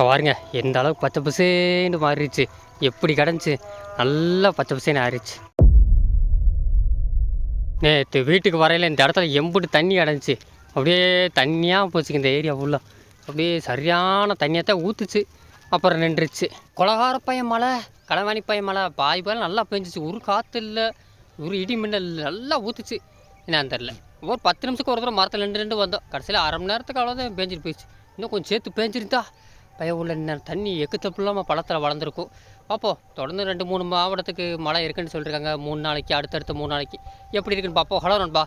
பாருங்க எந்த அளவுக்கு பச்சை பசேன்னு மாறிடுச்சு. எப்படி கிடந்துச்சு? நல்லா பச்சை பசேன்னு ஆறிடுச்சு. நேற்று வீட்டுக்கு வரையில் இந்த இடத்துல எம்புட்டு தண்ணி கிடந்துச்சு. அப்படியே தண்ணியாக போச்சுங்க இந்த ஏரியா ஃபுல்லாக அப்படியே சரியான தண்ணியை தான் ஊற்றுச்சு அப்புறம் நின்றுச்சு. கொலகார பையன் மழை களவாணி பையன் மழை. பாய் பாய் நல்லா பெஞ்சிச்சு. ஒரு காற்று இல்லை ஒரு இடி மின்னல் நல்லா ஊற்றுச்சு என்னன்னு தெரில ஒரு பத்து நிமிஷத்துக்கு ஒரு தடவை மரத்தில் நின்று நின்று வந்தோம். கடைசியில் அரை மணி நேரத்துக்கு அவ்வளோதான் பேஞ்சிட்டு போயிடுச்சு. இன்னும் கொஞ்சம் சேர்த்து பேஞ்சிருந்தா பய உள்ள தண்ணி எக்குத்தப்பு இல்லாமல் பழத்தில் வளர்ந்துருக்கும். பார்ப்போம் தொடர்ந்து ரெண்டு மூணு மாவட்டத்துக்கு மழை இருக்குன்னு சொல்லியிருக்காங்க மூணு நாளைக்கு அடுத்தடுத்த மூணு நாளைக்கு. எப்படி இருக்குன்னு பார்ப்போம் ஹலோ நண்பா.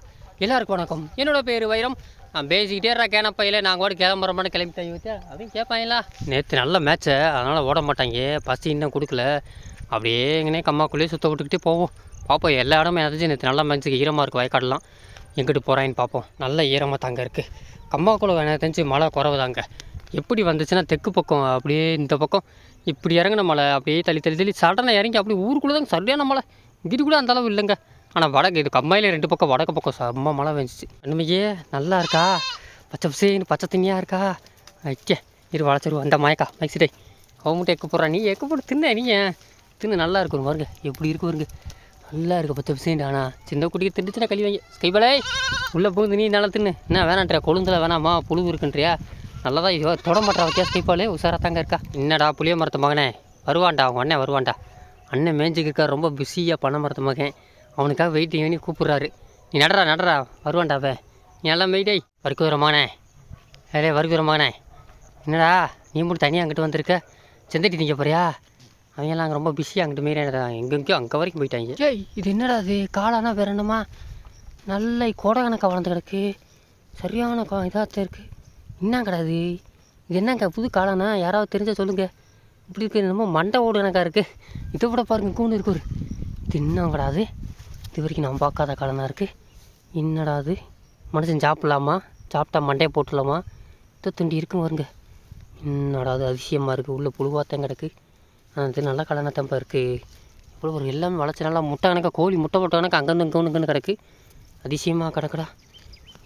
எல்லாருக்கும் வணக்கம். என்னோடய பேர் வைரம். நான் பேசிக்கிட்டே இருக்கா கேனப்பையில். நாங்கள் கூட கிளம்புறோம்னு கிளம்பிட்டேன் வச்சா அப்படின்னு கேட்பாங்களா? நேற்று நல்ல மேட்ச்சை அதனால் ஓட மாட்டாங்க. பசி இன்னும் கொடுக்கல. அப்படியே எங்கனே கம்மாக்குள்ளேயே சுத்த விட்டுக்கிட்டே போவோம். பார்ப்போம் எல்லா இடமும் எதாச்சும் நேற்று நல்லா மேட்ச்சுக்கு ஈரமாக இருக்குது வயக்காடெலாம். எங்கிட்டு போகிறாயின்னு பார்ப்போம் நல்ல ஈரமாக தாங்க இருக்குது கம்மாக்குள்ள எனக்கு தெரிஞ்சு மழை குறவு தாங்க எப்படி வந்துச்சுன்னா தெற்கு பக்கம் அப்படியே இந்த பக்கம். இப்படி இறங்கின மலை அப்படியே தள்ளி தள்ளி தள்ளி சடனாக இறங்கி அப்படியே ஊருக்குள்ளே தாங்க சரியான மலை. இங்கிட்டு கூட அந்த அளவு இல்லைங்க. ஆனால் வடக்கு இது கம்மாயில் ரெண்டு பக்கம் வடக்கு பக்கம் செம்ம மழை வந்துச்சு அண்மையே நல்லா இருக்கா? பச்சை பசேன்னு பச்சை தண்ணியாக இருக்கா? ஐக்கே இரு வளச்சிருவோம் அந்த மயக்கா மைக்ஸிடே கவுமுட்டை எக்க போடுறா. நீ எக்க போட்டு தின்ன நீ ஏன்? தின்னு நல்லா இருக்கும் பாருங்க. எப்படி இருக்கு பாருங்க. நல்லா இருக்கு பச்சை பசேண்டு ஆனால் சின்ன குட்டிக்கு திண்டுச்சுன்னா கழி வாங்கி. ஸ்கைபலை உள்ளே போகுது நீ நல்லா தின்னு. என்ன வேணான்றியா? கொழுந்தில் வேணாமா? புழு இருக்குன்றியா? நல்லதா ஐயோ தொட மாட்டா வித்தியாசம் ஸ்கைப்பாலே உசாரா தாங்க இருக்கா. என்னடா புளிய மரத்து மகனே? வருவான்டா அவங்க அண்ணன் வருவான்டா. அண்ணன் மேஞ்சுக்கு இருக்கா ரொம்ப பிஸியாக பண்ண மரத்து மகன். அவனுக்காக வெயிட்டிங் பண்ணி கூப்பிட்றாரு. நீ நடடா நடடா. வருவான்டா அவன். நீ எல்லாம் வெயிட்டை வருக்கு மகனே. ஏலே வருக்கு மகனே. என்னடா நீ மட்டும் தனியாக அங்கிட்டு வந்திருக்க? செந்தட்டி நீங்கள் போறியா? அவங்கெல்லாம் அங்கே ரொம்ப பிஸியாக அங்கிட்டு மீறி எங்கெங்கேயோ அங்கே வரைக்கும் போயிட்டாங்க. ஏய் இது என்னடா அது காளானா வேற என்னமா? நல்ல கோடகணக்காக வளர்ந்து கிடக்கு. சரியான கா இதாக இருக்குது என்ன கிடாது இது? என்னங்க புது காளானா? யாராவது தெரிஞ்சால் சொல்லுங்கள் இப்படி இருக்கு என்னமோ மண்டை ஓடு கணக்காக இருக்குது இதை விட பாருங்க கூண்டு இருக்கு ஒரு. இது என்ன கிடாது இது வரைக்கும் நான் பார்க்காத காளானா இருக்குது என்னடா அது? மனுஷன் சாப்பிட்லாமா? சாப்பிட்டா மண்டையை போட்டுடலாமா? இதை துண்டி இருக்கும் வருங்க என்னடா அது அதிசயமாக இருக்குது உள்ளே புழுவாத்தான் கிடக்கு. அது நல்ல கலனத்தம்பா இருக்குது இவ்வளோ ஒரு எல்லாமே வளர்ச்சி நல்லா முட்டை கணக்காக கோழி முட்டை போட்ட கணக்கு அங்கேருந்து இங்கே கிடக்கு. அதிசயமாக கிடக்குடா.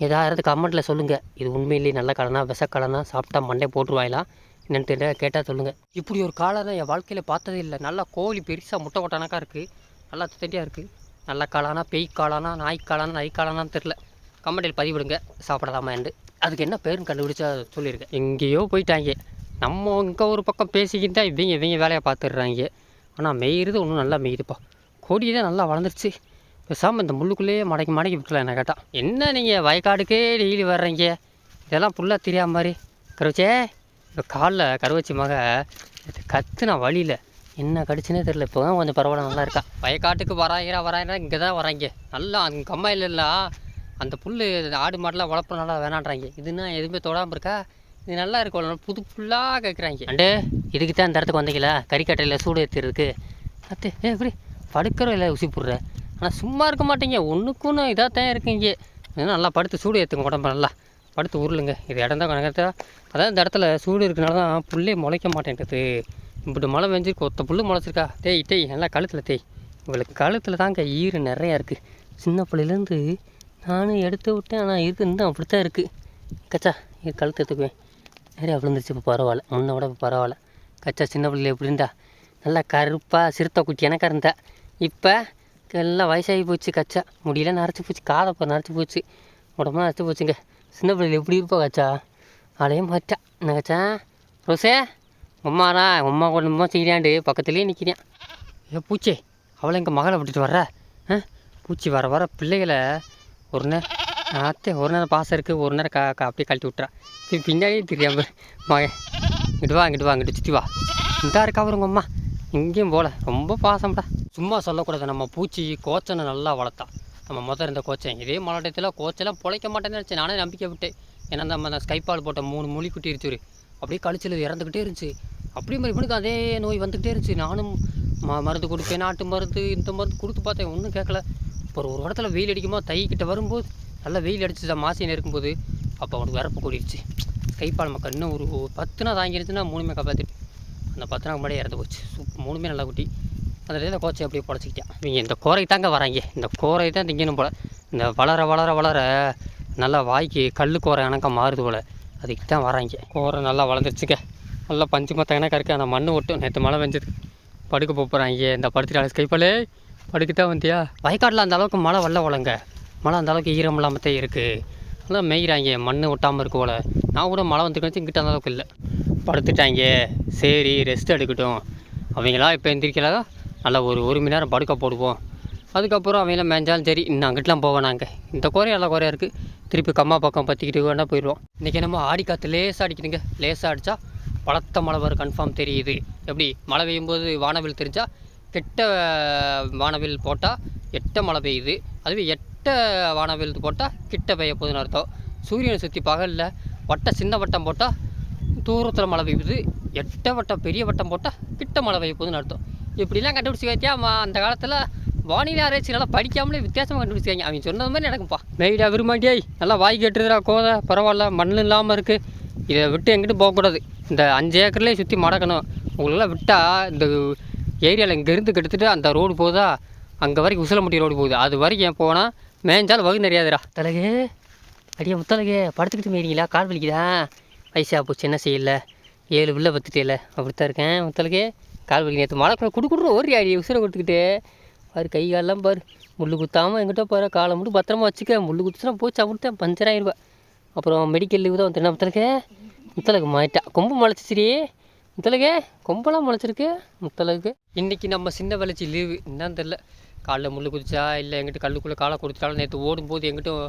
ஏதாவது கமெண்ட்டில் சொல்லுங்கள் இது உண்மையிலேயே நல்ல கடனா விஷ கடனா சாப்பிட்டா மண்டே போட்டுருவாயிலாம் என்னென்னு கேட்டால் சொல்லுங்கள் இப்படி ஒரு காளானை என் வாழ்க்கையில் பார்த்ததே இல்லை. நல்லா கோழி பெருசாக முட்டை கொட்டானாக்கா இருக்குது நல்லா தட்டியாக இருக்குது நல்ல காளானா பெய் காளானா நாய் காளானா நை காளானான்னு தெரில கமெண்டில் பதிவிடுங்க. சாப்பிடலாமாண்டு அதுக்கு என்ன பேருன்னு கண்டுபிடிச்சா சொல்லியிருக்கேன் எங்கேயோ போயிட்டாங்க. நம்ம இங்கே ஒரு பக்கம் பேசிக்கிட்டு தான் இவங்க இவங்க வேலையை பார்த்துடுறாங்க. ஆனால் மெய்யுறது ஒன்றும் நல்லா மெய்யுதுப்பா கொடி தான் நல்லா வளர்ந்துருச்சு. பேசாமல் இந்த முள்ளுக்குள்ளேயே மடக்கி மடக்கி விட்டுலாம் என்ன கேட்டால் என்ன நீங்கள் வயக்காடுக்கே டெய்லி வர்றீங்க? இதெல்லாம் புல்லாக தெரியாத மாதிரி. கருவச்சே இப்போ காலில் கருவச்சி மக கத்துனா வழியில் என்ன கடிச்சுனே தெரில இப்போ தான் கொஞ்சம் பரவாயில்ல நல்லா இருக்கா. வயக்காட்டுக்கு வராயிரா வராயிரா இங்கே தான் வராங்க. நல்லா அங்கே கம்மாயில் அந்த புல் ஆடு மாடெலாம் வளர்ப்பு நல்லா வேணான்றாங்க. இதுனா எதுவுமே தொடாமல் இருக்கா? இது நல்லா இருக்கும். நல்லா புது புல்லாக கேட்குறாங்க அண்டு இதுக்கு தான் இந்த இடத்துக்கு வந்தீங்களா கறிக்கட்டையில் சூடு ஏற்றிருக்கு அத்தே ஏ எப்படி படுக்கிறோம் இல்லை உசி போடுற. ஆனால் சும்மா இருக்க மாட்டீங்க. ஒன்றுக்கு ஒன்று இதாக தான் இருக்கீங்க. ஏன்னா நல்லா படுத்து சூடு ஏற்றுங்க உடம்பு நல்லா. படுத்து உருளுங்க. இது இடம் தான் கணக்கா? அதான் இந்த இடத்துல சூடு இருக்கனால தான் புல்லே முளைக்க மாட்டேன்றது. இப்படி மழை வெஞ்சிருக்கு ஒத்த புல்லு முளைச்சிருக்கா. தேய் தேய் நல்லா கழுத்தில் தேய் இவளுக்கு கழுத்தில் தாங்க ஈறு நிறையா இருக்குது சின்ன பிள்ளையிலேருந்து நானும் எடுத்து விட்டேன். ஆனால் இருக்கு இன்னும் அப்படி தான் இருக்குது கச்சா இது கழுத்து எடுத்துக்குவேன். நிறையா விழுந்துருச்சு இப்போ பரவாயில்ல. முன்ன விட இப்போ பரவாயில்ல. கச்சா சின்ன பிள்ளைல எப்படி இருந்தா? நல்லா கருப்பாக சிறுத்தை குட்டி எனக்கா இருந்தா. இப்போ எல்லாம் வயசாகி போச்சு கச்சா. முடியெல்லாம் நரைச்சி போச்சு. காதை நரைச்சி போச்சு. உடம்பு நரைச்சி போச்சுங்க. சின்ன பிள்ளைல எப்படி இருப்பா கச்சா? அலையே மாட்டா என்ன கச்சா? ரோசே உம்மாடா உம்மா கொண்டு செய்யாண்டு பக்கத்துலேயே நிற்கிறேன் ஏ பூச்சி அவளை எங்கள் மகளை விட்டுட்டு வர்ற? ஆ? பூச்சி வர வர பிள்ளைகளை ஒரு நேரம் அத்தை ஒரு நேரம் பாசம் இருக்குது ஒரு நேரம் க அப்படியே கழட்டி விட்றா பின்னாடியே தெரியாமல் மகன். இங்கிட்டு வா இங்கிட்டு வா இங்கிட்டு சுற்றி வா. இந்த இருக்கா அவருங்க அம்மா எங்கேயும் போகல ரொம்ப பாசம்டா. சும்மா சொல்லக்கூடாது. நம்ம பூச்சி கோச்சனை நல்லா வளர்த்தா. நம்ம முதல் இருந்த கோச்சன் இதே மலட்டத்தில் கோச்செல்லாம் பிழைக்க மாட்டேன்னு நினச்சேன் நானே நம்பிக்கை விட்டேன். ஏன்னா நம்ம அந்த ஸ்கைப்பால் போட்ட மூணு மொழி குட்டி இருந்துரு அப்படியே கழிச்சல் இறந்துக்கிட்டே இருந்துச்சு. அப்படியே மாதிரி இவனுக்கு அதே நோய் வந்துக்கிட்டே இருந்துச்சு. நானும் ம மருந்து கொடுப்பேன் நாட்டு மருந்து இந்த மருந்து கொடுத்து பார்த்தேன். ஒன்றும் கேட்கல. அப்புறம் ஒரு இடத்துல வெயில் அடிக்கும்போது தைக்கிட்ட வரும்போது நல்லா வெயில் அடிச்சு மாசின்னு இருக்கும்போது. அப்போ அவனுக்கு வரப்பு கூடிடுச்சு கைப்பால் மக்கள் இன்னும் ஒரு ஒரு பத்து நாள் தாங்கிருச்சுன்னா மூணுமே காப்பாற்றிட்டு அந்த பத்து நாள் முன்னாடியே இறந்து போச்சு. சூப் மூணுமே நல்லா குட்டி அந்த இதில் கோச்சை அப்படியே பொழைச்சிக்கிட்டேன் இவங்க இந்த கோரைக்கு தாங்க வராங்க. இந்த கோரை தான் திங்கணும் போல். இந்த வளர வளர வளர நல்லா வாய்க்கு கல் கோரை கணக்காக மாறுது போல். அதுக்கு தான் வராங்க. கோரை நல்லா வளர்ந்துருச்சுக்க நல்லா பஞ்சு மத்த கணக்காக இருக்குது அந்த மண் ஒட்டும் நேற்று மழை பெஞ்சது படுக்க போகிறாங்க இந்த படுத்துட்டு ஸ்கைப்பாலே படுக்கிட்டா வந்தியா? வயக்காட்டில் அந்த அளவுக்கு மழை வரல போலங்க. மழை அந்த அளவுக்கு ஈரம் இல்லாமத்தே இருக்குது நல்லா மேய்கிறாங்க. மண் ஒட்டாமல் இருக்கு போல. நான் கூட மழை வந்துருக்கேன் இங்கிட்ட அந்த அளவுக்கு இல்லை. படுத்துட்டாங்க சரி ரெஸ்ட் எடுக்கட்டும். அவங்களா இப்போ எந்திரிக்கலாம் நல்லா ஒரு ஒரு மணி நேரம் படுக்க போடுவோம். அதுக்கப்புறம் அவங்களாம் மேஞ்சாலும் சரி இன்னும் அங்கிட்டலாம் போவோம் நாங்கள் இந்த குறை எல்லா குறையா இருக்குது திருப்பி கம்மா பக்கம் பற்றிக்கிட்டு வேணால் போயிடுவோம். இன்றைக்கி நம்ம ஆடி காற்று லேசாக அடிக்குதுங்க. லேசாக அடித்தா பலத்த மழை வரும் கன்ஃபார்ம் தெரியுது. எப்படி? மழை பெய்யும்போது வானவில் தெரிஞ்சால் கெட்ட வானவில் போட்டால் எட்ட மழை பெய்யுது. அதுவே எட்ட வானவில் போட்டால் கிட்ட பெய்ய போகுதுன்னு அர்த்தம். சூரியனை சுற்றி பகலில் வட்ட சின்ன வட்டம் போட்டால் தூரத்தில் மழை பெய்யுது. எட்ட வட்டம் பெரிய வட்டம் போட்டால் கிட்ட மழை பெய்ய போகுதுன்னு அர்த்தம். இப்படிலாம் கண்டுபிடிச்சி வைத்தியா அந்த காலத்தில் வானிலை ஆராய்ச்சி நல்லா படிக்காமலே வித்தியாசமாக கண்டுபிடிச்சாங்க அவங்க சொன்னது மாதிரி நடக்கும்ப்பா மேய்டா விரும்பாட்டியாய் நல்லா வாய் கேட்டுதுடா கோதை. பரவாயில்ல மண் இல்லாமல் இருக்குது இதை விட்டு எங்கிட்டு போகக்கூடாது. இந்த அஞ்சு ஏக்கர்லேயே சுற்றி மடக்கணும். உங்களெல்லாம் விட்டால் இந்த ஏரியாவில் இங்கேருந்து கிட்டத்தட்ட அந்த ரோடு போகுதா அங்கே வரைக்கும் உசிலம்பட்டி ரோடு போகுது. அது வரைக்கும் போனால் மேய்ஞ்சாலும் வகு நிறையாதுடா தலகு அடியே முத்தலகு படுத்துக்கிட்டு மேய்றீங்களா? கால் வலிக்குதா? வயசா போச்சு என்ன செய்யல? ஏழு பிள்ளை பத்துட்டேல அப்படித்தான் இருக்கேன். முத்தலகு கால் வலி நேற்று மழை குடு குடு ஓரி அடி உசுரை கொடுத்துக்கிட்டு. பாரு கை காலெல்லாம் பாரு. முள் குத்தாமல் எங்கிட்ட பாரு காலை மட்டும் பத்திரமா வச்சுக்க. முள்ளு குத்துச்சுனா போச்சு அப்படித்தான் பஞ்சர் ஆயிடுவேன் அப்புறம் மெடிக்கல் லீவு தான் வந்து முத்தலகு முத்தலகு மாட்டா கொம்பு முளைச்சிச்சிரி முத்தளவுக்கு கொம்பெல்லாம் முளைச்சிருக்கு. முத்தளவுக்கு இன்றைக்கி நம்ம சின்ன வளர்ச்சி லீவு என்னன்னு தெரில காலைல முள்ளு குதிச்சா இல்லை எங்கிட்ட கல்லுக்குள்ளே காலை கொடுத்துட்டாலும் நேற்று ஓடும்போது எங்கிட்டும்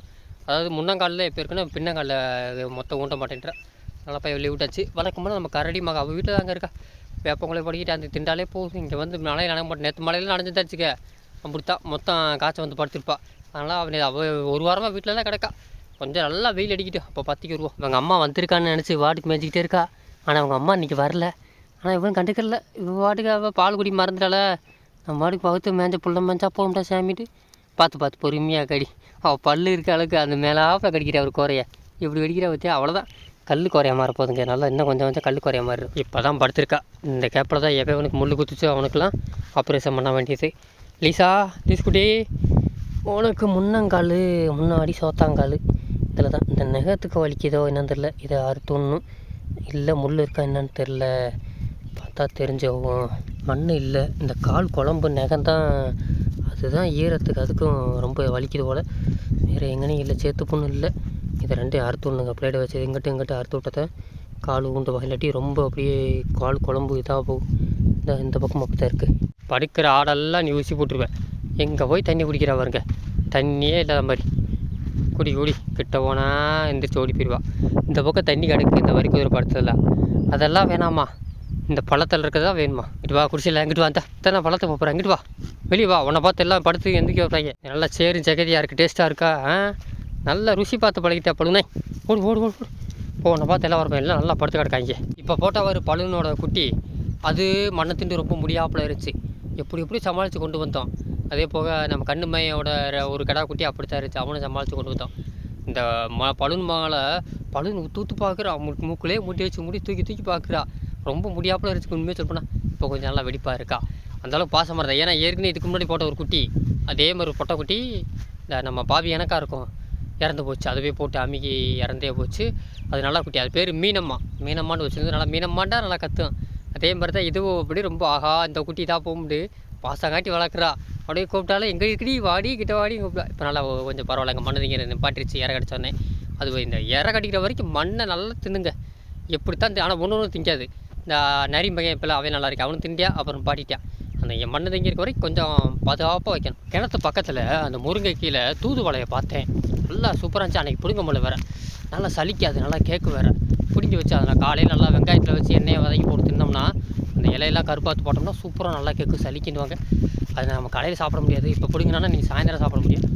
அதாவது முன்னங்காலில் இப்போ இருக்குன்னா பின்னங்காலில் மொத்தம் ஊண்ட மாட்டேன்றான். நல்லா போய் வெளியே விட்டாச்சு. வழக்கம் போல நம்ம கரடி மகா அவள் வீட்டில் தாங்க இருக்கா? வேப்பங்குளை படிக்கிட்டு அந்த திண்டாலே போகும் இங்கே வந்து மழையில் நனைய மாட்டேன். நேற்று மழையில் நனைஞ்சு வச்சுக்க அப்படித்தான். மொத்தம் காய்ச்சல் வந்து படுத்திருப்பா. அதனால் அவன் அவள் ஒரு வாரமாக வீட்டில் தான் கிடக்கா. கொஞ்சம் நல்லா வெயில் அடிக்கிட்டு. அப்போ பற்றிக்கு வருவோம் இவங்க அம்மா வந்திருக்கான்னு நினச்சி வாட்டுக்கு மேய்ச்சிக்கிட்டே இருக்கா. ஆனால் அவங்க அம்மா இன்றைக்கி வரல. ஆனால் இவன் கண்டுக்கல. இவன் வாட்டுக்கு அவள் பால் குடி மறந்துட்டால நம்ம வாட்டுக்கு பகுத்து மேஞ்ச புள்ள மேஞ்சா முடியாது சாமிட்டு. பார்த்து பார்த்து பொறுமையாக கடி. அவள் பல்லு இருக்க அளவுக்கு அந்த மேலாப்பில் கடிக்கிற அவர் குறைய. இப்படி கடிக்கிற பற்றி அவ்வளோதான் கல் குறைய மாற போதுங்க. நல்லா இன்னும் கொஞ்சம் கொஞ்சம் கல் குறைய மாதிரி இப்போ தான் படுத்திருக்கா. இந்த கேப்பில் தான் எப்போ அவனுக்கு முள் குத்துச்சு அவனுக்குலாம் ஆப்ரேஷன் பண்ண வேண்டியது. லீசா லீஸ்குட்டி. உனக்கு முன்னங்கால் முன்னாடி சோத்தாங்கால். இதில் தான் இந்த நெகத்துக்கு வலிக்குதோ என்னன்னு தெரில இதை அறுத்துடணும். இல்லை முள் இருக்கா என்னன்னு தெரில பார்த்தா தெரிஞ்சவும். மண் இல்லை. இந்த கால் குழம்பு நெகம்தான் அதுதான் ஈரத்துக்கு அதுக்கும் ரொம்ப வலிக்குது போல். வேறு எங்கேயும் இல்லை. சேத்து புண்ணு இல்லை. இதை ரெண்டையும் அறுத்து விடணுங்க. பிளேடை வச்சு எங்கிட்ட எங்கிட்ட அறுத்து விட்டதை கால் ஊண்டு இல்லாட்டி ரொம்ப அப்படியே கால் குழம்பு இதாக போகும். இந்த இந்த பக்கம் அப்படி தான் இருக்குது படுக்கிற ஆடெல்லாம் நீ ஊசி போட்டுருவேன் எங்கே போய் தண்ணி குடிக்கிறா பாருங்க. தண்ணியே இல்லாத மாதிரி. குடி குடி. கிட்ட போனால் எந்திரிச்சு ஓடி போயிடுவா. இந்த பக்கம் தண்ணி கிடக்கு. இந்த வரைக்கும் ஒரு படத்தில் அதெல்லாம் வேணாமா இந்த பழத்தில் இருக்கிறதா வேணுமா? இங்கிட்டு வா குடிசையில் இங்கிட்டு வா. தான் பழத்தை போகிறேன் இங்கிட்டு வா. வெளியே வா. உன்னை பார்த்து எல்லாம் படுத்து எந்திரிக்க வைப்பாங்க. நல்லா சேரும் ஜெகதியாக இருக்குது டேஸ்ட்டாக இருக்கா? ஆ? நல்லா ருசி பார்த்து பழகிட்டா பழுனே. ஓடு ஓடு ஓடு ஓடு. போ உன்னை பார்த்து எல்லாம் வரப்போ எல்லாம் நல்லா படுத்து கிடக்காங்க. இப்போ போட்டால் ஒரு பழுனோட குட்டி அது மண்ணை திண்டு ரொம்ப முடியாப்புல இருந்துச்சு. எப்படி எப்படி சமாளித்து கொண்டு வந்தோம். அதே போக நம்ம கண்ணு மையோட ஒரு கடா குட்டி அப்படித்தான் இருந்துச்சு. அவனை சமாளித்து கொண்டு வந்தோம். இந்த ம பழுன் மகளை பழுன் தூத்து ஊத்து பார்க்குறா மூக்குலேயே முட்டி வச்சு முடி தூக்கி தூக்கி பார்க்குறா. ரொம்ப முடியாப்புல இருந்துச்சு உண்மையாக சொல்லப்போனா இப்போ கொஞ்சம் நல்லா வெடிப்பாக இருக்கா. அந்தளவுக்கு பாசமாக இருந்தா. ஏன்னா ஏற்கனவே இதுக்கு முன்னாடி போட்ட ஒரு குட்டி அதே மாதிரி ஒரு பொட்டை குட்டி இந்த நம்ம பாவி எனக்கா இருக்கும். இறந்து போச்சு. அதுவே போட்டு அமுகி இறந்தே போச்சு. அது நல்லா குட்டி. அது பேர் மீனம்மா. மீனம்மான்னு வச்சுருந்து நல்லா மீனம்மாண்டா நல்லா கத்தும். அதே மாதிரி தான் இதுவும் அப்படி ரொம்ப ஆஹா இந்த குட்டி தான் போகும்போது பாசங்காட்டி வளர்க்குறா. அப்படியே கூப்பிட்டாலும் எங்கே இருக்குடி? வாடி கிட்ட வாடி. கூப்பிட்டா இப்போ நல்லா கொஞ்சம் பரவாயில்ல. எங்கள் மண்ணதிங்க நிப்பாட்டிருச்சு இற கடிச்சோடனே அது இந்த இற கடிக்கிற வரைக்கும் மண்ணை நல்லா தின்னுங்க. எப்படித்தான் ஆனால் ஒன்று ஒன்றும் திங்காது. இந்த நரி மகன் இப்போலாம் அவன் நல்லா இருக்கு அவனும் திண்டியா அப்புறம் பாட்டிட்டான் அந்த என் மண்ணை தங்கி இருக்க வரைக்கும் கொஞ்சம் பாதுகாப்பாக வைக்கணும். கிணத்து பக்கத்தில் அந்த முருங்கை கீழே தூதுவளையை பார்த்தேன். நல்லா சூப்பராக இருந்துச்சு. அன்றைக்கி பிடுங்க முடியல வேறு. நல்லா சலிக்காது நல்லா கேக்கு வேறு. பிடுங்கி வச்சு அதை நான் காலையில் நல்லா வெங்காயத்தில் வச்சு எண்ணெயை வதக்கி போட்டு தின்னோம்னா அந்த இலையெல்லாம் கருப்பாத்து போட்டோம்னா சூப்பராக நல்லா கேக்கு சலிக்கிடுவாங்க அது நம்ம காலையில் சாப்பிட முடியாது. இப்போ பிடிங்கினா நீங்கள் சாயந்தரம் சாப்பிட முடியும்.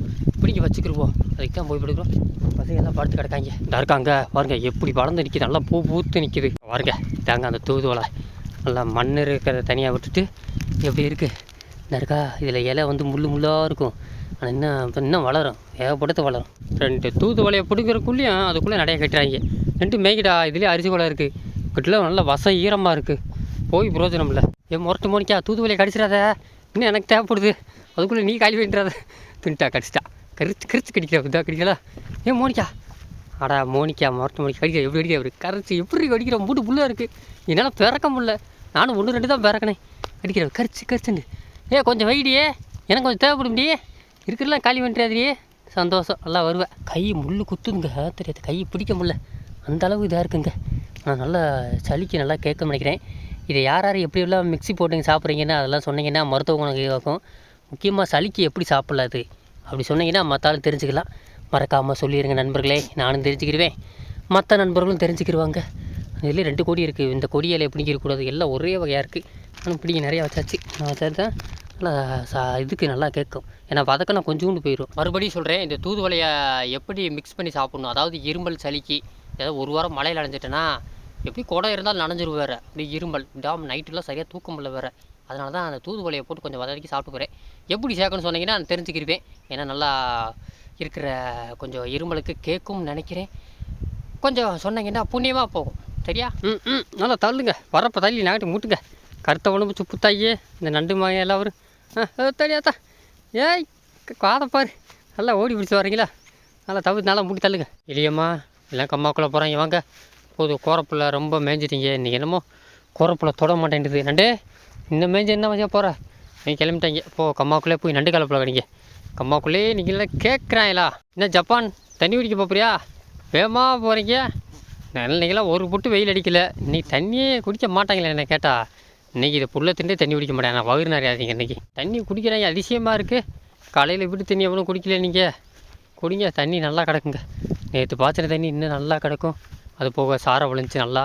பிடிங்கி வச்சுக்கிருவோம். அதுக்கு தான் போய் பிடிக்கிறோம் பசங்க எல்லாம் படுத்து கிடக்காங்க. இந்த இருக்காங்க. பாருங்க எப்படி வளர்ந்து நிற்கிது நல்லா பூ பூத்து நிற்கிது பாருங்க இதாங்க அந்த தூதுவலை நல்லா மண் இருக்கிறத தனியாக விட்டுட்டு எப்படி இருக்குது இந்த இருக்கா? இதில் இலை வந்து முள்ளு முள்ளாக இருக்கும். ஆனால் இன்னும் இன்னும் வளரும். ஏகப்பட்டது வளரும். ரெண்டு தூதுவலையை பிடிக்கிறக்குள்ளேயும் அதுக்குள்ளே நிறைய கட்டுறாங்க. ரெண்டு மேய்கிடா இதுலேயே அரிசி குலை இருக்குது கிட்ட நல்லா வசம் ஈரமாக இருக்குது போய் பிரோஜனம் இல்லை. ஏன் முரட்டு மோனிக்கா தூதுவலையை கடிச்சிடாத. இன்னும் எனக்கு தேவைப்படுது. அதுக்குள்ளே நீ காலி பண்ணிடாத. தின்ட்டா கடிச்சிட்டா. கரிச்சு கரிச்சு கடிக்கிற இதாக கடிக்கலா ஏன் மோனிக்கா. அடா மோனிக்கா முரட்டு மோனிக்கா. கடிக்க எப்படி கடிக்க அப்படி கரைச்சி எப்படி கடிக்கிற. மூட்டு புல்லாக இருக்குது என்னால் பிறக்க முடில நானும் ஒன்று ரெண்டு தான் பிறக்கினேன். கடிக்கிற கரிச்சு கரிச்சுண்டு ஏ கொஞ்சம் வைடியே எனக்கு கொஞ்சம் தேவைப்படும்டியே இருக்கிறலாம் காலி பண்ணுறாதிரியே சந்தோஷம். நல்லா வருவேன். கை முள் குத்துதுங்க. தெரியாது. கை பிடிக்க முடில அந்த அளவு இதாக இருக்குங்க. நான் நல்லா சளிக்கு நல்லா கேட்க நினைக்கிறேன். இதை யார் யார் எப்படி எல்லாம் மிக்ஸி போட்டுங்க சாப்பிட்றீங்கன்னா அதெல்லாம் சொன்னீங்கன்னா மருத்துவ குணம் கேட்கும். முக்கியமாக சளிக்கு எப்படி சாப்பிட்லாது அப்படி சொன்னீங்கன்னா மற்ற தெரிஞ்சுக்கலாம். மறக்காமல் சொல்லிடுங்க நண்பர்களே. நானும் தெரிஞ்சுக்கிடுவேன் மற்ற நண்பர்களும் தெரிஞ்சுக்கிடுவாங்க இதில் ரெண்டு கொடி இருக்குது இந்த கொடியால் பிடிக்கக்கூடாது. எல்லாம் ஒரே வகையாக இருக்குது ஆனால் பிடிக்க நிறையா வச்சாச்சு. நான் வச்சாச்சு தான் நல்லா சா இதுக்கு நல்லா கேட்கும். ஏன்னா வதக்கினா கொஞ்சோண்டு போயிடும் மறுபடியும் சொல்கிறேன் இந்த தூதுவளையை எப்படி மிக்ஸ் பண்ணி சாப்பிட்ணும்? அதாவது இருமல் சளிக்கு ஏதாவது ஒரு வாரம் மழையில் அடைஞ்சிட்டேன்னா எப்படி குடம் இருந்தாலும் நனைஞ்சிரும் வேறு. அப்படி இருமல். டாம் நைட்டுலாம் சரியாக தூக்கம் இல்லை வேறு. அதனால தான் அந்த தூதுவளையை போட்டு கொஞ்சம் வதக்கி சாப்பிட்டு போகிறேன் எப்படி சேர்க்கணும்னு சொன்னீங்கன்னா நான் தெரிஞ்சுக்கிருவேன். ஏன்னா நல்லா இருக்கிற கொஞ்சம் இருமலுக்கு கேட்கும்னு நினைக்கிறேன். கொஞ்சம் சொன்னீங்கன்னா புண்ணியமாக போகும். சரியா? ம் ம். நல்லா தள்ளுங்க. வரப்போ தள்ளி நாட்டு மூட்டுங்க. கருத்த உடம்பு சுப்பு தாயே. இந்த நண்டு மாய எல்லாம் வரும் தெரியாதா ஏய் காதை பாரு. நல்லா ஓடி பிடிச்சி வரீங்களா நல்லா தவிர்த்து நல்லா மூடி தள்ளுங்க. இல்லையம்மா எல்லாம் கம்மாக்குள்ளே போகிறாங்க வாங்க. போது கோரப்புள்ள ரொம்ப மேய்ஞ்சிட்டீங்க இன்றைக்கி என்னமோ கோரப்புள்ள தொட மாட்டேன்டுது. நண்டு இந்த மேய்ஞ்சி என்ன வச்சா போகிற நீ கிளம்பிட்டாங்க. போ கம்மாக்குள்ளே போய் நண்டு கலப்பில் கிடைங்க. கம்மாக்குள்ளே நீங்கள் கேட்குறாங்களா என்ன ஜப்பான் தண்ணி குடிக்க போறியா? வேகமாக போகிறீங்க நீங்களாம் ஒரு பொட்டு வெயில் அடிக்கல. இன்னைக்கு தண்ணியே குடிக்க மாட்டாங்களே என்ன கேட்டா. இன்னைக்கு இதை புல்ல தண்ணி தண்ணி குடிக்க மாட்டேன். நான் வயிறு நிறையாதீங்க இன்னைக்கு. தண்ணி குடிக்கிறாங்க. அதிசயமாக இருக்குது காலையில் விட்டு தண்ணி எவ்வளோ குடிக்கல நீங்கள் குடிங்க. தண்ணி நல்லா கிடக்குங்க. நேற்று பாய்ச்சின தண்ணி இன்னும் நல்லா கிடக்கும். அது போக சாரை விளைஞ்சி நல்லா.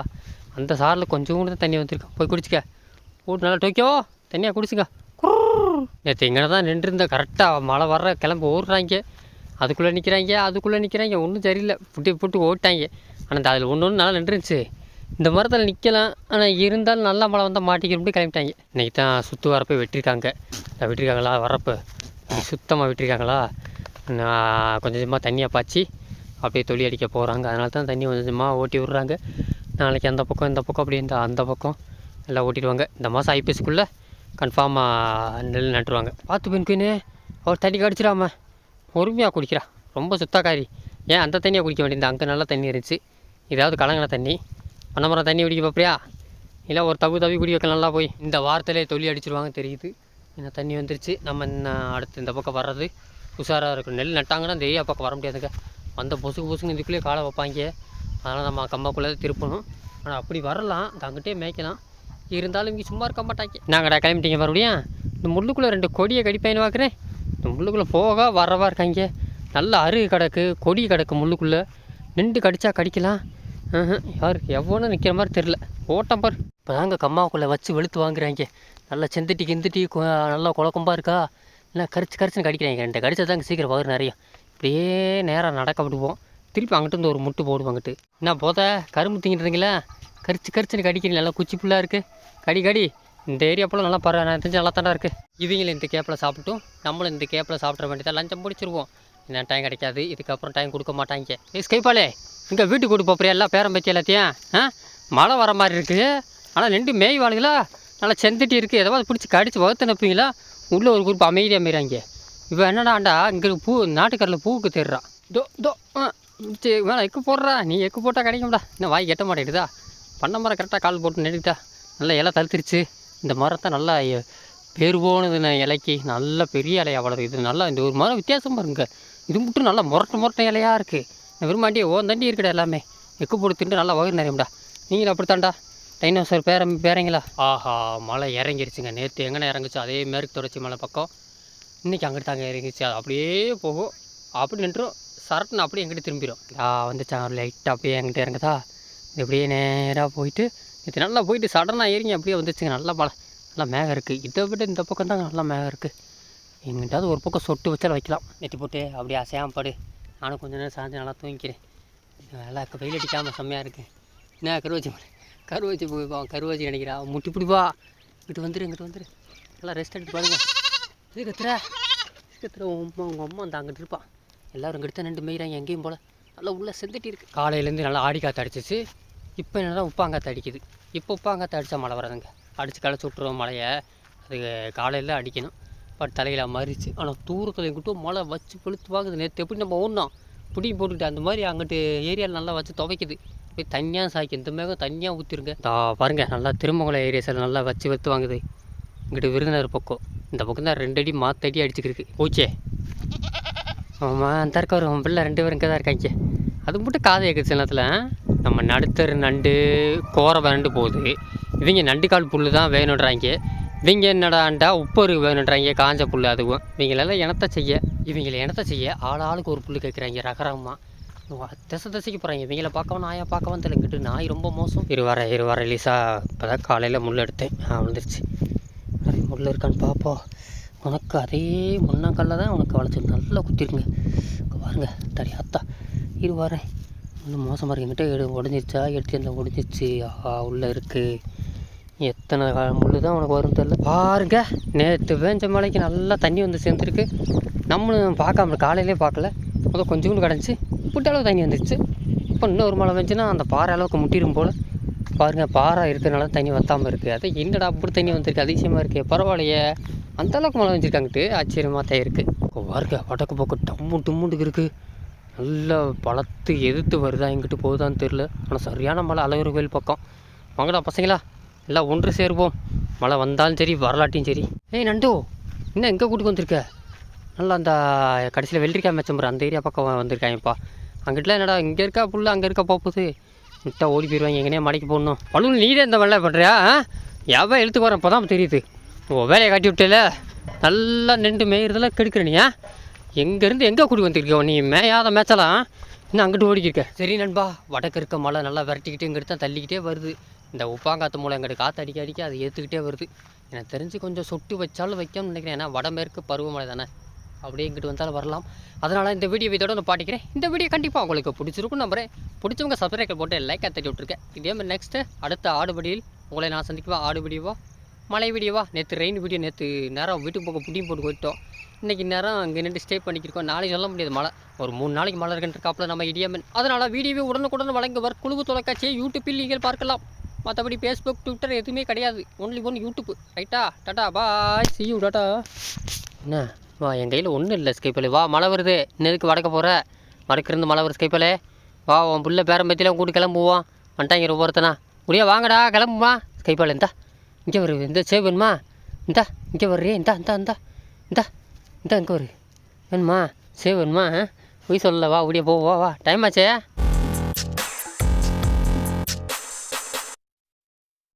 அந்த சாரில் கொஞ்சோண்டு தான் தண்ணி வந்திருக்கு. போய் குடிச்சிக்க. போட்டு நல்லா டோக்கியோ தண்ணியாக குடிச்சுங்க நேற்று இங்கே தான் நின்றுருந்த கரெக்டாக மழை வர்ற கிளம்பி ஓடுறாங்க. அதுக்குள்ளே நிற்கிறாங்க அதுக்குள்ளே நிற்கிறாங்க ஒன்றும் சரியில்லை. புட்டி புட்டு ஓட்டாங்க ஆனால் இந்த அதில் ஒன்று ஒன்று நல்லா நின்றுருந்துச்சு. இந்த மரத்தில் நிற்கலாம் ஆனால் இருந்தாலும் நல்ல மழை வந்தால் மாட்டிக்கிறோம்னு கிளம்பிட்டாங்க. இன்றைக்கி தான் சுற்று வரப்போ வெட்டிருக்காங்க. வெட்டிருக்காங்களா? வரப்போ. சுத்தமாக வெட்டிருக்காங்களா? நான் கொஞ்சம் கொஞ்சமாக தண்ணியை பாய்ச்சி அப்படியே தொழி அடிக்க போகிறாங்க அதனால தான் தண்ணி கொஞ்சம் கொஞ்சமாக ஓட்டி விட்றாங்க. நாளைக்கு அந்த பக்கம் இந்த பக்கம் அப்படியே இந்த அந்த பக்கம் எல்லாம் ஓட்டிடுவாங்க. இந்த மாதம் ஐபிஎஸ்க்குள்ளே கன்ஃபார்மாக நெல் நட்டுருவாங்க. பார்த்து பெண் அவர் தண்ணி கடிச்சிடாம. பொறுமையாக குடிக்கிறா. ரொம்ப சுத்தக்காரி. ஏன் அந்த தண்ணியை குடிக்க வேண்டியது? அங்கே நல்லா தண்ணி இருந்துச்சு. இதாவது கலங்கின தண்ணி. பண்ணமரம் தண்ணி குடிக்க பார்ப்பியா இல்லை ஒரு தவி தவி குடி வைக்க நல்லா போய். இந்த வாரத்திலே தொல்லி அடிச்சிருவாங்க தெரியுது. இன்னும் தண்ணி வந்துருச்சு. நம்ம இன்னும் அடுத்து இந்த பக்கம் வர்றது உஷாராக இருக்கும். நெல் நட்டாங்கன்னா இந்த ஏரியா பக்கம் வர முடியாதுங்க. வந்த பொசுக்கு பொசுக்கு இதுக்குள்ளேயே காலை வைப்பாங்க. அதனால் நம்ம கம்மாக்குள்ளே திருப்பணும். ஆனால் அப்படி வரலாம். தங்கிட்டே மேய்க்கலாம். இருந்தாலும் இங்கே சும்மா இருக்க மாட்டாங்க. நாங்கடா கிளம்பிட்டீங்க மறுபடியும்? இந்த முள்ளுக்குள்ளே ரெண்டு கொடியை கடிப்பேன்னு பார்க்குறேன். இந்த முள்ளுக்குள்ளே போக வரவா இருக்காங்க. நல்ல அருகு கிடக்கு கொடி கிடக்கு முள்ளுக்குள்ளே. நின்று கடித்தா கடிக்கலாம். யார்? எவ்வளோ நிற்கிற மாதிரி தெரில ஓட்டம் பார். இப்போ தாங்க கம்மாவுக்குள்ளே வச்சு வெளுத்து வாங்குறாங்க. நல்லா செந்துட்டி கிந்துட்டி நல்லா குழக்கம்பா இருக்கா? இல்லை கரிச்சு கரிச்சுன்னு கடிக்கிறாங்க. ரெண்டு கடிச்சா தாங்க சீக்கிரம் வரும் நிறையா இப்படியே நேராக நடக்க விடுவோம். திருப்பி அங்கிட்டு இருந்து ஒரு முட்டு போடுவோம் அங்கிட்டு. என்ன போத? கரும்பு திங்கிட்டுறீங்களா கரிச்சு கரிச்சுன்னு கடிக்கிறீங்க நல்லா குச்சி புல்லாக இருக்குது கடி கடி. இந்த ஏரியா போல் நல்லா பரவாயில்ல தெரிஞ்சு நல்லா தாண்டா இருக்குது இவங்களும் இந்த கேப்பில் சாப்பிட்டும். நம்மளும் இந்த கேப்பில் சாப்பிட்ற வேண்டியதாக லஞ்சம் பிடிச்சிருவோம். என்ன டைம் கிடைக்காது. இதுக்கப்புறம் டைம் கொடுக்க மாட்டாங்க. ஏ ஸ்கைபாலே இங்கே வீட்டுக்கு கூட்டு அப்புறம் எல்லாம் பேரம் பற்றி எல்லாத்தையும் ஆ? மழை வர மாதிரி இருக்குது ஆனால் ரெண்டு மேய் வாழுங்களா நல்லா செந்துட்டி இருக்குது எதாவது பிடிச்சி கடிச்சு வகுத்து நிற்பீங்களா உள்ளே ஒரு குரூப் அமைதியாக மீறாங்க இப்போ என்னடாண்டா? இங்கே பூ நாட்டுக்கரில் பூவுக்கு தேடுறான் தோ தோ ஆ சரி வேணாம் எக்கு போடுறா. நீ எக்கு போட்டால் கிடைக்கும்டா. இன்னும் வாய் கெட்ட மாட்டேங்குதா பண்ண மரம் கரெக்டாக கால் போட்டு நின்றுட்டா நல்லா இலை தழுத்துருச்சு. இந்த மரத்தை நல்லா பேர் போனது இலைக்கு. நல்ல பெரிய இலையாக வளருது. இது நல்லா இந்த ஒரு மரம் வித்தியாசமாக இருங்க இது மட்டும் நல்லா முரட்டு முரட்ட இலையாக இருக்குது நான் விரும்பாண்டியே ஓன் தண்டி இருக்குடா எல்லாமே. எக்கு போட்டு திண்டு நல்லா வயிறு நிறையும்டா. நீங்களும் அப்படித்தான்டா. டைனோசர் பேர பேரங்களா? ஆஹா மழை இறங்கிருச்சுங்க. நேற்று எங்கன இறங்குச்சு? அதே மேற்கு தொடர்ச்சி மலை பக்கம். இன்றைக்கி அங்கிட்டு தாங்க இறங்கிச்சு. அது அப்படியே போகும். அப்படி நின்றும். சரட்டுன்னு அப்படியே எங்கிட்ட திரும்பிடும் ஆ வந்துச்சான். லைட்டாக அப்படியே எங்கிட்ட இறங்குதா? இது அப்படியே நேராக போயிட்டு நேற்று நல்லா போயிட்டு சடனாக ஏறிங்க. அப்படியே வந்துச்சுங்க. நல்லா மழை. நல்லா மேகம் இருக்குது இதை விட இந்த பக்கம் தாங்க நல்லா மேகம் இருக்குது எங்கிட்டாவது ஒரு பக்கம் சொட்டு வச்சால் வைக்கலாம். நெத்தி போட்டு அப்படியே அசையாமல் படு. நானும் கொஞ்ச நேரம் சாய்ஞ்சு நல்லா தூங்கிக்கிறேன். நல்லா இப்போ வெயில் அடிக்காமல் செம்மையாக இருக்குது என்ன கருவச்சி கருவச்சி போய் கருவாச்சி கருவச்சி நினைக்கிறா. முட்டி பிடிப்பா இங்கிட்டு வந்துடு இங்கிட்டு வந்துடு நல்லா ரெஸ்ட் எடுத்து பாருங்க. இது கத்துற. இது கத்துற. உங்கள் உங்கள் அம்மா அந்த அங்கிட்டு இருப்பான் எல்லோரும் இங்கிட்ட நின்று மெய்கிறாங்க எங்கேயும் போல். நல்லா உள்ளே செந்துட்டி இருக்குது காலையிலேருந்து நல்லா ஆடி காற்று அடிச்சிச்சு. இப்போ என்னடா உப்பாங்காற்று அடிக்குது. இப்போ உப்பாங்காற்று அடித்தா மழை வராதுங்க. அடித்து களைச்சி விட்ருவோம் மழையை. அது காலையில் அடிக்கணும். பட் தலையில் மறிச்சு. ஆனால் தூரத்தில் எங்கிட்ட மழை வச்சு கொளுத்து வாங்குது. நேற்று எப்படி நம்ம ஓடினோம்? புடி போட்டுக்கிட்டு அந்த மாதிரி அங்கிட்டு ஏரியாவில் நல்லா வச்சு துவைக்குது. போய் தனியாக சாய்க்கு. இந்த மேகம் தனியாக ஊற்றிருங்க தா பாருங்க. நல்லா திருமங்கலம் ஏரியாஸில் நல்லா வச்சு வெத்து வாங்குது. இங்கிட்டு விருதுநகர் பக்கம். இந்த பக்கம் தான் ரெண்டு அடி மாத்தடி அடிச்சுக்கிருக்கு ஓச்சே ஆமாம் அந்த இருக்க ஒரு பிள்ளை ரெண்டு பேரும் இங்கே தான் இருக்காங்க. அது மட்டும் காதை கேட்குது சில நேரத்தில் நம்ம நடுத்தர் நண்டு கோர நண்டு போகுது. இவங்க நண்டு கால் புல் தான் வேணுன்றாங்க. இவங்க என்னடாண்டா உப்பரு வேணுன்றாங்க காஞ்ச புல் அதுவும். இவங்களெல்லாம் இனத்தை செய்ய இவங்கள இனத்தை செய்ய ஆள் ஆளுக்கு ஒரு புல் கேட்குறாங்க ரகரமாக திசை திசைக்கு போகிறாங்க இவங்கள பார்க்கவும் நாயை பார்க்கவும் தெலுங்கிட்டு நாய் ரொம்ப மோசம். இரு இருவார இரு வர ரிலீஸா இப்போ தான் காலையில் முள் எடுத்தேன். ஆ விழுந்துருச்சு. நிறைய முள் இருக்கான்னு பார்ப்போம் உனக்கு அதே முன்னாக்கல்ல தான் உனக்கு வளைச்சி நல்லா குத்திருங்க. பாருங்க தடி அத்தா. இரு இன்னும் மோசமாக இருக்கு எடு உடஞ்சிருச்சா எடுத்து அந்த உடஞ்சிருச்சு ஆஹா உள்ளே இருக்குது எத்தனை கா- முள்ளு தான் உனக்கு வரும் தெரில பாருங்க. நேற்று வேஞ்ச மலைக்கு நல்லா தண்ணி வந்து சேர்ந்துருக்கு. நம்மளும் பார்க்காம காலையிலே பார்க்கல. முதல் கொஞ்சோண்டு கிடந்துச்சு. புட்ட அளவு தண்ணி வந்துச்சு இப்போ இன்னொரு மழை வந்துச்சுன்னா அந்த பாறை அளவுக்கு முட்டிடும் போல். பாருங்க பாறை இருக்கிறனால தண்ணி வத்தாமல் இருக்குது அது என்னடா அப்படி தண்ணி வந்திருக்கு? அதிசயமாக இருக்கே. பரவாயில்லையே. அந்த அளவுக்கு மழை வந்துருக்காங்கட்டு ஆச்சரியமாக தான் இருக்குது பாருங்க வடக்கு பக்கம் டம்மு டும்முண்டுக்கு இருக்குது நல்லா பழத்து எதிர்த்து வருதா எங்கிட்டு போகுதான்னு தெரில ஆனால் சரியான மழை அழகர் கோயில் பக்கம். வாங்கடா பசங்களா. எல்லாம் ஒன்று சேருவோம் மழை வந்தாலும் சரி வரலாட்டியும் சரி. ஏய் நண்டு என்ன எங்கே கூட்டுக்கு வந்திருக்க? நல்லா அந்த கடைசியில் வெள்ளரிக்காய் மேச்சம்பரம் அந்த ஏரியா பக்கம் வந்திருக்காங்கப்பா. அங்கிட்டலாம் என்னடா இங்கே இருக்கா புள்ள அங்கே இருக்கா போகுது முட்டை ஓடி போயிடுவாங்க எங்கேனே மடைக்கு போடணும் பலூன் நீதே இந்த வேலை பண்ணுறியா எவன் எழுத்துக்கு வரேன் இப்போ தான் தெரியுது. ஓ வேலையை காட்டி விட்டல? நல்லா நின்று மேயிறதெல்லாம் கெடுக்கிற நீ எங்கேருந்து எங்கே கூட்டி வந்துருக்கோ நீ மேயாத மேய்ச்சலாம் இன்னும் அங்கிட்டு ஓடிக்கிருக்க சரி நண்பா வடக்கு இருக்க மழை நல்லா விரட்டிக்கிட்டு இங்கிட்டு தான் தள்ளிக்கிட்டே வருது. இந்த உப்பாங்காத்து மூலம் எங்கிட்ட காற்று அடிக்க அடிக்க அது ஏற்றுக்கிட்டே வருது. எனக்கு தெரிஞ்சு கொஞ்சம் சொட்டு வச்சாலும் வைக்கணும்னு நினைக்கிறேன். ஏன்னா வடமேற்கு பருவமழை தானே. அப்படியே இங்கிட்டு வந்தாலும் வரலாம். அதனால் இந்த வீடியோ இதோட நான் பாட்டிக்கிறேன். இந்த வீடியோ கண்டிப்பாக உங்களுக்கு பிடிச்சிருக்கும் நம்புறேன். பிடிச்சவங்க சப்ஸ்கிரைப் போட்டு லைக்காக தட்டி விட்ருக்கேன் இதே மாதிரி நெக்ஸ்ட்டு அடுத்த ஆடுபடியில் உங்களை நான் சந்திக்குவா? ஆடு வீடியோவா? மழை வீடியோவா? நேற்று ரெயின் வீடியோ நேற்று நேரம் வீட்டுக்கு போக புட்டியும் போட்டு போயிட்டோம். இன்றைக்கி நேரம் அங்கே நின்று ஸ்டே பண்ணிக்கிருக்கோம். நாளைக்கு சொல்ல முடியாது மழை. ஒரு மூணு நாளைக்கு மழை இருக்குன்ற காப்பில் நம்ம இடியாமன். அதனால் வீடியோவை உடனுக்குடன் வழங்குவர் குழுவு தொலைக்காட்சியை யூடியூப்பில் நீங்கள் பார்க்கலாம். மற்றபடி ஃபேஸ்புக் ட்விட்டர் எதுவுமே கிடையாது. ஒன்லி ஒன் யூடியூப் ரைட்டா tata bye see you tata என்ன? வா என் கையில் ஒன்றும் இல்லை ஸ்கைப்பலே வா மழை வருது. இன்னதுக்கு வடக்க போகிற வடக்கிருந்து மழை வருது ஸ்கைப்பலே வா உன் புள்ள பேரம்பத்திலாம் கூட்டு கிளம்புவோம் வந்துட்டாங்க ஒவ்வொருத்தனா. முடியா வாங்கடா கிளம்புமா? ஸ்கைப்பால் இந்தா. இங்கே வரு. இந்த சேவ் வேணுமா? இந்தா இங்கே வர்றியே இந்தா இந்தா இந்தா. இந்தா இந்தா இங்கே வரு. வேணுமா? சேவ் வேணுமா? பொய் சொல்லல வா முடிய போ வா வா. டைம் ஆச்சே?